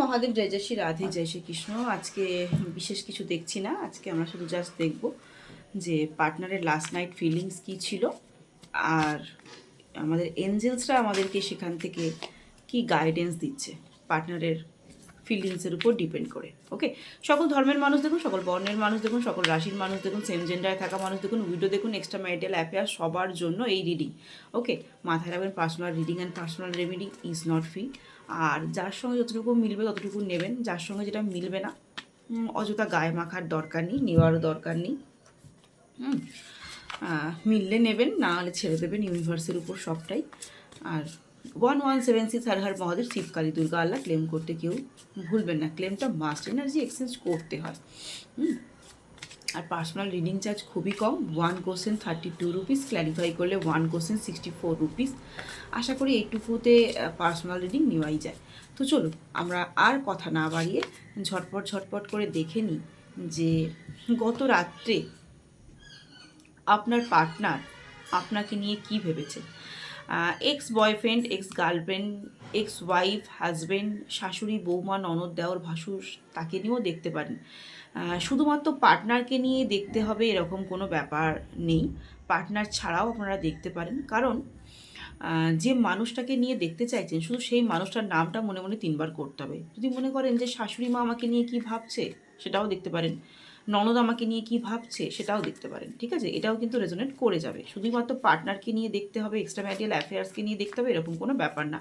মহাদেব, জয় জয় শ্রী রাধে, জয় শ্রী কৃষ্ণ। আজকে বিশেষ কিছু দেখছি না। আজকে আমরা শুধু জাস্ট দেখব যে পার্টনারের লাস্ট নাইট ফিলিংস কী ছিল আর আমাদের এঞ্জেলসরা আমাদেরকে সেখান থেকে কি গাইডেন্স দিচ্ছে পার্টনারের ফিলিংসের উপর ডিপেন্ড করে। ওকে সকল ধর্মের মানুষ দেখুন, সকল বর্ণের মানুষ দেখুন, সকল রাশির মানুষ দেখুন সেম জেন্ডারে থাকা মানুষ দেখুন উইডো দেখুন এক্সট্রা ম্যারিটাল অ্যাফেয়ার সবার জন্য এই রিডিং ওকে মাথায় রাখবেন personal reading and personal remedy is not free আর যার সঙ্গে যতটুকু মিলবে ততটুকু নেবেন। যার সঙ্গে যেটা মিলবে না অযথা গায়ে মাখার দরকার নেই, নেওয়ারও দরকার নেই। হুম মিললে নেবেন, না হলে ছেড়ে দেবেন ইউনিভার্সের উপর সবটাই। আর one one seven six Har Har Mahadev, Shiv Kali Durga Allah claim করতে কেউ ভুলবেন না। ক্লেমটা মাস্ট এনার্জি এক্সচেঞ্জ করতে হয়। হুম আর পার্সোনাল রিডিং চার্জ খুবই কম one question thirty two rupees clarify করলে one question sixty four rupees আশা করি এইটুকুতে পার্সোনাল রিডিং নেওয়াই যায়। তো চলুন, আমরা আর কথা না বাড়িয়ে ঝটপট ঝটপট করে দেখে নিই যে গত রাত্রে আপনার পার্টনার আপনাকে নিয়ে কি ভেবেছে। Ex boyfriend ex girlfriend ex wife husband শাশুড়ি, বৌমা, ননদ, দেওর, ভাসুর, তাকে নিয়েও দেখতে পারেন। শুধুমাত্র পার্টনারকে নিয়ে দেখতে হবে, এরকম কোনো ব্যাপার নেই। পার্টনার ছাড়াও আপনারা দেখতে পারেন। কারণ যে মানুষটাকে নিয়ে দেখতে চাইছেন, শুধু সেই মানুষটার নামটা মনে মনে তিনবার করতে হবে। যদি মনে করেন যে শাশুড়ি মা আমাকে নিয়ে কি ভাবছে, সেটাও দেখতে পারেন। ননদ আমাকে নিয়ে কি ভাবছে সেটাও দেখতে পারেন, ঠিক আছে? এটাও কিন্তু রেজোনেট করে যাবে। শুধুমাত্র পার্টনারকে নিয়ে দেখতে হবে এক্সট্রা ম্যারিটাল অ্যাফেয়ার্সকে নিয়ে দেখতে হবে, এরকম কোনো ব্যাপার না।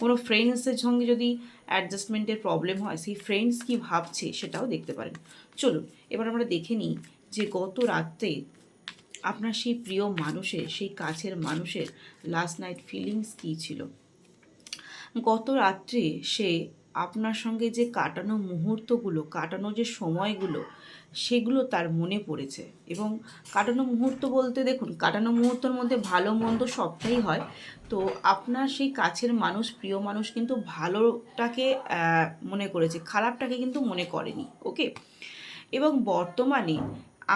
কোনো ফ্রেন্ডসের সঙ্গে যদি অ্যাডজাস্টমেন্টের প্রবলেম হয়, সেই ফ্রেন্ডস কি ভাবছে সেটাও দেখতে পারেন। চলুন, এবার আমরা দেখে নিই যে গত রাত্রে আপনার সেই প্রিয় মানুষের, সেই কাছের মানুষের লাস্ট নাইট ফিলিংস কী ছিল? গত রাত্রে সে আপনার সঙ্গে যে কাটানো মুহূর্তগুলো, কাটানো যে সময়গুলো, সেগুলো তার মনে পড়েছে। এবং কাটানো মুহূর্ত বলতে দেখুন, কাটানো মুহূর্তের মধ্যে ভালো মন্দ সবটাই হয়। তো আপনার সেই কাছের মানুষ, প্রিয় মানুষ কিন্তু ভালোটাকে মনে করেছে, খারাপটাকে কিন্তু মনে করেনি, ওকে? এবং বর্তমানে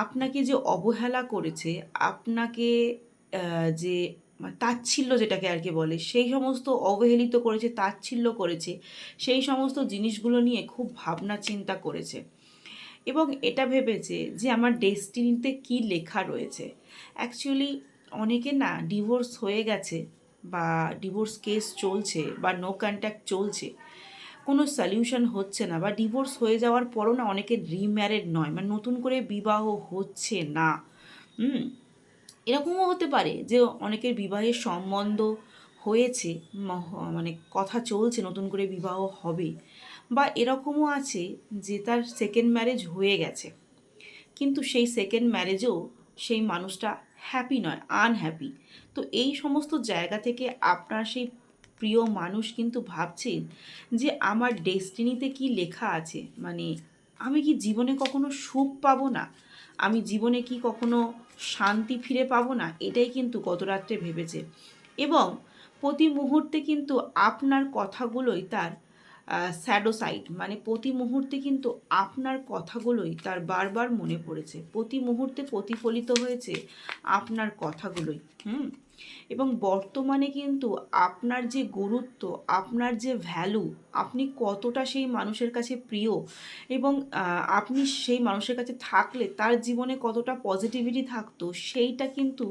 আপনাকে যে অবহেলা করেছে, আপনাকে যে তাচ্ছিল্য যেটাকে আর কি বলে, সেই সমস্ত অবহেলিত করেছে, তাচ্ছিল্য করেছে, সেই সমস্ত জিনিসগুলো নিয়ে খুব ভাবনা চিন্তা করেছে। এবং এটা ভেবেছে যে আমার ডেস্টিনিতে কি লেখা রয়েছে। অ্যাকচুয়ালি অনেকে না ডিভোর্স হয়ে গেছে বা ডিভোর্স কেস চলছে বা নো কন্ট্যাক্ট চলছে, কোনো সলিউশন হচ্ছে না বা ডিভোর্স হয়ে যাওয়ার পরও না অনেকে রিম্যারেড নয় মানে নতুন করে বিবাহ হচ্ছে না। হুম? এরকমও হতে পারে যে অনেকের বিবাহের সম্বন্ধ হয়েছে মানে কথা চলছে, নতুন করে বিবাহ হবে বা এরকমও আছে যে তার সেকেন্ড ম্যারেজ হয়ে গেছে। কিন্তু সেই সেকেন্ড ম্যারেজেও সেই মানুষটা হ্যাপি নয় আনহ্যাপি তো এই সমস্ত জায়গা থেকে আপনার সেই প্রিয় মানুষ কিন্তু ভাবছেন যে আমার ডেস্টিনিতে কি লেখা আছে? মানে আমি কি জীবনে কখনো সুখ পাবো না? আমি জীবনে কি কখনো শান্তি ফিরে পাবো না, এটাই কিন্তু গত রাত্রে ভেবেছে। এবং প্রতি মুহূর্তে কিন্তু আপনার কথাগুলোই তার স্যাডোসাইড মানে প্রতি মুহূর্তে কিন্তু আপনার কথাগুলোই তার বারবার মনে পড়েছে। প্রতি মুহূর্তে প্রতিফলিত হয়েছে আপনার কথাগুলোই, হুম? এবং বর্তমানে কিন্তু আপনার যে গুরুত্ব, আপনার যে ভ্যালু আপনি কতটা সেই মানুষের কাছে প্রিয় এবং আপনি সেই মানুষের কাছে থাকলে তার জীবনে কতটা পজিটিভিটি থাকতো, সেইটা কিন্তু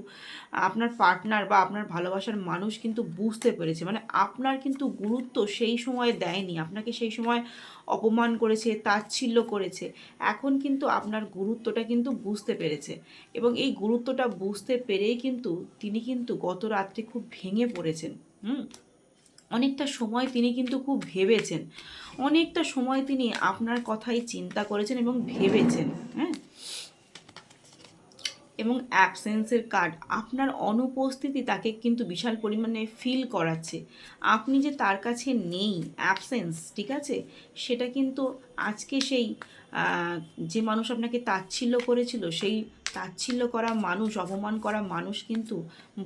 আপনার পার্টনার বা আপনার ভালোবাসার মানুষ কিন্তু বুঝতে পেরেছে। মানে আপনার কিন্তু গুরুত্ব সেই সময় দেয়নি, আপনাকে সেই সময় অপমান করেছে, তাচ্ছিল্য করেছে। এখন কিন্তু আপনার গুরুত্বটা কিন্তু বুঝতে পেরেছে এবং এই গুরুত্বটা বুঝতে পেরেই কিন্তু তিনি কিন্তু গত রাত্রে খুব ভেঙে পড়েছেন, হুম? অনেকটা সময় তিনি কিন্তু খুব ভেবেছেন। অনেকটা সময় তিনি আপনার কথাই চিন্তা করেছেন এবং ভেবেছেন হ্যাঁ? এবং অ্যাবসেন্সের কার্ড আপনার অনুপস্থিতি তাকে কিন্তু বিশাল পরিমাণে ফিল করাচ্ছে। আপনি যে তার কাছে নেই অ্যাবসেন্স ঠিক আছে? সেটা কিন্তু আজকে সেই যে মানুষ আপনাকে তাচ্ছিল্য করেছিল, সেই তাচ্ছিল্য করা মানুষ, অপমান করা মানুষ কিন্তু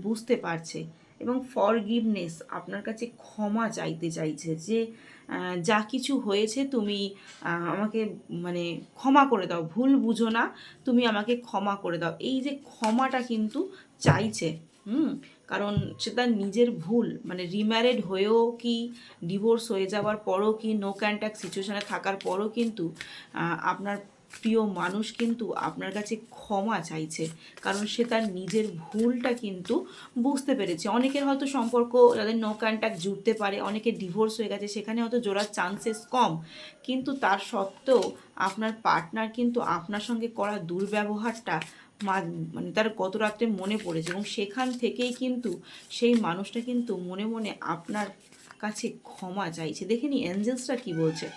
বুঝতে পারছে এবং ফরগিভনেস আপনার কাছে ক্ষমা চাইতে চাইছে যে যা কিছু হয়েছে তুমি আমাকে মানে ক্ষমা করে দাও, ভুল বুঝো না, তুমি আমাকে ক্ষমা করে দাও। এই যে ক্ষমাটা কিন্তু চাইছে, হুম? কারণ সে তার নিজের ভুল মানে রিম্যারেড হয়েও কি ডিভোর্স হয়ে যাওয়ার পরও কি নো কন্ট্যাক্ট সিচুয়েশানে থাকার পরও কিন্তু আপনার প্রিয় মানুষ কিন্তু আপনার কাছে ক্ষমা চাইছে, কারণ সে তার নিজের ভুলটা কিন্তু বুঝতে পেরেছে। অনেকের হয়তো সম্পর্ক, যাদের নো কন্ট্যাক্ট জুড়তে পারে অনেকের ডিভোর্স হয়ে গেছে, সেখানে হয়তো জোড়ার চান্সেস কম। কিন্তু তার সত্ত্বেও আপনার পার্টনার কিন্তু আপনার সঙ্গে করা দুর্ব্যবহারটা মানে তার গত রাত্রে মনে পড়েছে এবং সেখান থেকেই কিন্তু সেই মানুষটা কিন্তু মনে মনে আপনার কাছে ক্ষমা চাইছে। দেখে নি অ্যাঞ্জেলসটা কি বলছে?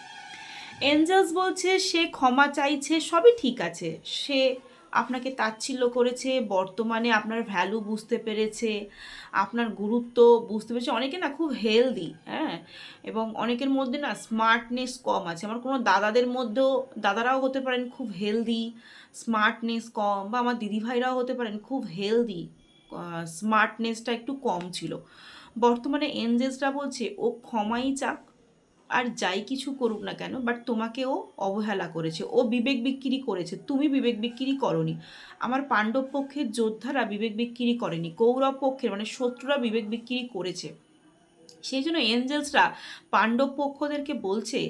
এঞ্জেলস বলছে, সে ক্ষমা চাইছে, সবই ঠিক আছে। সে আপনাকে তাচ্ছিল্য করেছে, বর্তমানে আপনার ভ্যালু বুঝতে পেরেছে, আপনার গুরুত্ব বুঝতে পেরেছে। অনেকে না খুব হেলদি হ্যাঁ? এবং অনেকের মধ্যে না স্মার্টনেস কম আছে। আমার কোনো দাদাদের মধ্যেও, দাদারাও হতে পারেন খুব হেলদি স্মার্টনেস কম বা আমার দিদিভাইরাও হতে পারেন খুব হেলদি স্মার্টনেসটা একটু কম ছিল। বর্তমানে এঞ্জেলসরা বলছে, ও ক্ষমাই চাক আর যাই কিছু করুক না কেন বাট তোমাকে ও অবহেলা করেছে। ও বিবেক বিক্রি করেছে। তুমি বিবেক বিক্রি করনি। আমার পাণ্ডব পক্ষের যোদ্ধারা বিবেক বিক্রি করেনি। কৌরব পক্ষের মানে শত্রুরা বিবেক বিক্রি করেছে। সেই জন্য এঞ্জেলসরা পাণ্ডব পক্ষদেরকে বলছে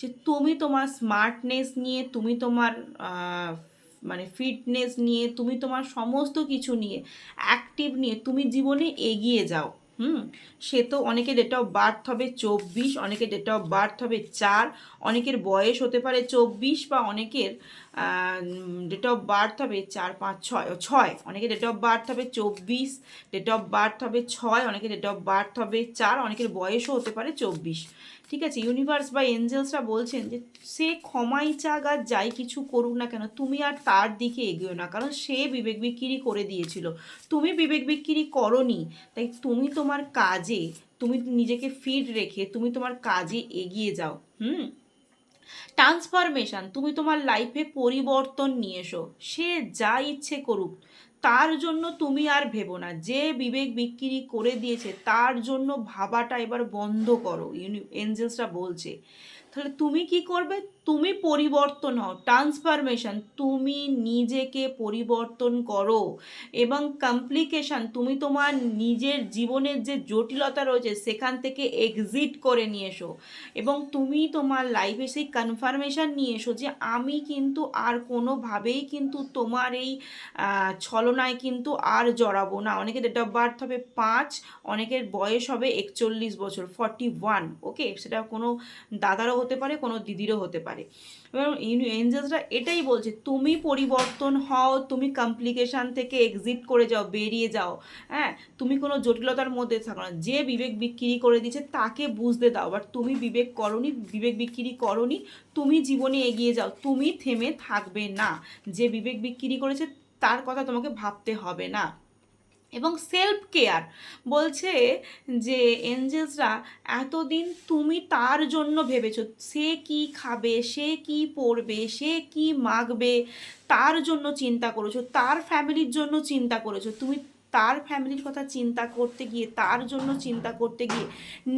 যে, তুমি তোমার স্মার্টনেস নিয়ে, তুমি তোমার মানে ফিটনেস নিয়ে, তুমি তোমার সমস্ত কিছু নিয়ে অ্যাক্টিভ নিয়ে, তুমি জীবনে এগিয়ে যাও। হুম, সে তো অনেকের ডেট অফ বার্থ হবে চব্বিশ, অনেকের ডেট অফ বার্থ হবে চার, অনেকের বয়স হতে পারে চব্বিশ বা অনেকের ডেট অফ বার্থ হবে চার পাঁচ ছয়, ও ছয়। অনেকে ডেট অফ বার্থ হবে চব্বিশ ডেট অফ বার্থ হবে ছয়, অনেকে ডেট অফ বার্থ হবে চার, অনেকের বয়সও হতে পারে চব্বিশ। ঠিক আছে ইউনিভার্স বা এঞ্জেলসরা বলছেন যে, সে ক্ষমাই চাক আর যাই কিছু করুক না কেন, তুমি আর তার দিকে এগিও না, কারণ সে বিবেক বিক্রি করে দিয়েছিল। তুমি বিবেক বিক্রি করনি, তাই তুমি তোমার কাজে, তুমি নিজেকে ফিট রেখে তুমি তোমার কাজে এগিয়ে যাও। হুম? ট্রান্সফরমেশন তুমি তোমার লাইফে পরিবর্তন নিয়ে এসো। সে যা ইচ্ছে করুক, তার জন্য তুমি আর ভেবো না। যে বিবেক বিক্রি করে দিয়েছে, তার জন্য ভাবাটা এবার বন্ধ করো। এঞ্জেলসরা বলছে। তাহলে তুমি কি করবে? তুমি পরিবর্তন হও ট্রান্সফরমেশন তুমি নিজেকে পরিবর্তন করো এবং কমপ্লিকেশন তুমি তোমার নিজের জীবনের যে জটিলতা রয়েছে সেখান থেকে এক্সিট করে নিয়ে এসো এবং তুমি তোমার লাইফে সেই কনফার্মেশন নিয়ে এসো যে আমি কিন্তু আর কোনোভাবেই কিন্তু তোমার এই ছলনায় কিন্তু আর জড়াবো না। অনেকের ডেট অফ বার্থ হবে পাঁচ, অনেকের বয়স হবে একচল্লিশ বছর ফর্টি ওয়ান ওকে সেটা কোনো দাদারও হতে পারে, কোনো দিদিরও হতে পারে। এবং এঞ্জেলসরা এটাই বলছে, তুমি পরিবর্তন হও, তুমি কমপ্লিকেশান থেকে এক্সিট করে যাও, বেরিয়ে যাও। হ্যাঁ তুমি কোনো জটিলতার মধ্যে থাকো না। যে বিবেক বিক্রি করে দিচ্ছে তাকে বুঝতে দাও। বাট তুমি বিবেক করনি, বিবেক বিক্রি করনি, তুমি জীবনে এগিয়ে যাও। তুমি থেমে থাকবে না। যে বিবেক বিক্রি করেছে, তার কথা তোমাকে ভাবতে হবে না। এবং সেলফ কেয়ার বলছে যে এঞ্জেলসরা এতদিন তুমি তার জন্য ভেবেছো, সে কি খাবে, সে কি পরবে, সে কি মাগবে তার জন্য চিন্তা করেছ, তার ফ্যামিলির জন্য চিন্তা করেছ, তুমি তার ফ্যামিলির কথা চিন্তা করতে গিয়ে, তার জন্য চিন্তা করতে গিয়ে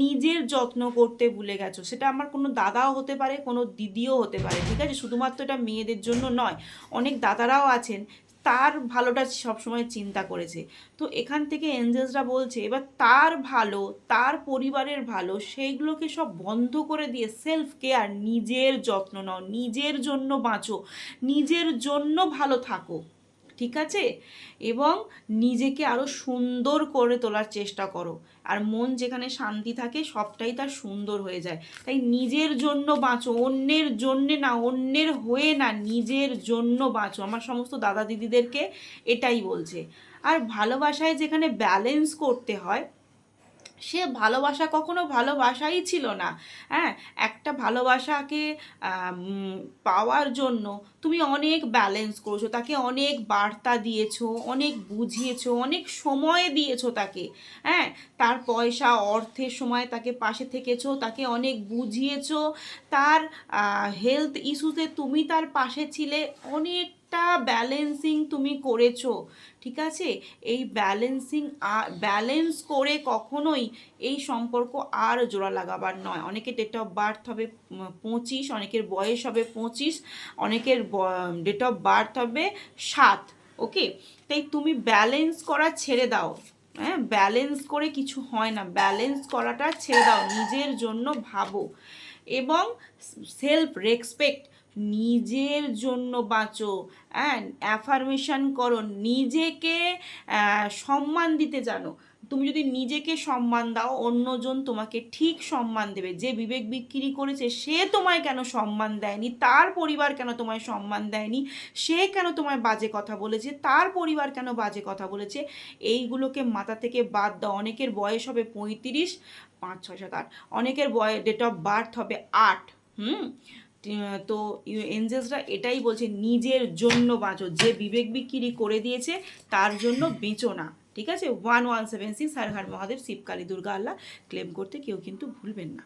নিজের যত্ন করতে ভুলে গেছো। সেটা আমার কোনো দাদাও হতে পারে, কোনো দিদিও হতে পারে, ঠিক আছে? শুধুমাত্র এটা মেয়েদের জন্য নয়, অনেক দাদারাও আছেন তার ভালোটা সবসময় চিন্তা করেছে। তো এখান থেকে এঞ্জেলসরা বলছে, এবার তার ভালো, তার পরিবারের ভালো, সেইগুলোকে সব বন্ধ করে দিয়ে সেলফ কেয়ার নিজের যত্ন নাও, নিজের জন্য বাঁচো, নিজের জন্য ভালো থাকো। ঠিক আছে? এবং নিজেকে আরও সুন্দর করে তোলার চেষ্টা করো। আর মন যেখানে শান্তি থাকে, সবটাই তার সুন্দর হয়ে যায়। তাই নিজের জন্য বাঁচো, অন্যের জন্যে না, অন্যের হয়ে না, নিজের জন্য বাঁচো। আমার সমস্ত দাদা দিদিদেরকে এটাই বলছে। আর ভালোবাসায় যেখানে ব্যালেন্স করতে হয় সে ভালোবাসা কখনো ভালোবাসাই ছিল না। হ্যাঁ একটা ভালোবাসাকে পাওয়ার জন্য তুমি অনেক ব্যালেন্স করেছ, তাকে অনেক বার্তা দিয়েছ, অনেক বুঝিয়েছো, অনেক সময় দিয়েছ তাকে। হ্যাঁ তার পয়সা, অর্থের সময় তাকে পাশে থেকেছো, তাকে অনেক বুঝিয়েছো। তার হেলথ ইস্যুতে তুমি তার পাশে ছিলে অনেকটা ব্যালেন্সিং তুমি করেছ, ঠিক আছে? এই ব্যালেন্সিং ব্যালেন্স করে কখনোই এই সম্পর্ক আর জোড়া লাগাবার নয়। অনেকের ডেট অফ বার্থ হবে পঁচিশ, অনেকের বয়স হবে পঁচিশ, অনেকের ডেট অফ বার্থ হবে সাত ওকে তাই তুমি ব্যালেন্স করা ছেড়ে দাও। হ্যাঁ? ব্যালেন্স করে কিছু হয় না। ব্যালেন্স করাটা ছেড়ে দাও। নিজের জন্য ভাবো। এবং সেলফ রেসপেক্ট নিজের জন্য বাঁচো। অ্যান্ড অ্যাফার্মেশন করো, নিজেকে সম্মান দিতে জানো। তুমি যদি নিজেকে সম্মান দাও, অন্যজন তোমাকে ঠিক সম্মান দেবে। যে বিবেক বিক্রি করেছে, সে তোমায় কেন সম্মান দেয়নি? তার পরিবার কেন তোমায় সম্মান দেয়নি? সে কেন তোমায় বাজে কথা বলেছে? তার পরিবার কেন বাজে কথা বলেছে? এইগুলোকে মাথা থেকে বাদ দাও। অনেকের বয়স হবে পঁয়ত্রিশ, পাঁচ, ছয়, সাত, আট। অনেকের বয় ডেট অফ বার্থ হবে আট। হুম? তো এঞ্জেলসরা এটাই বলছে, নিজের জন্য বাঁচো। যে বিবেক বিক্রি করে দিয়েছে, তার জন্য বেঁচো না। ঠিক আছে? One one seven six Har Har Mahadev, Shiv Kali Durga Allah claim করতে কেউ কিন্তু ভুলবেন না।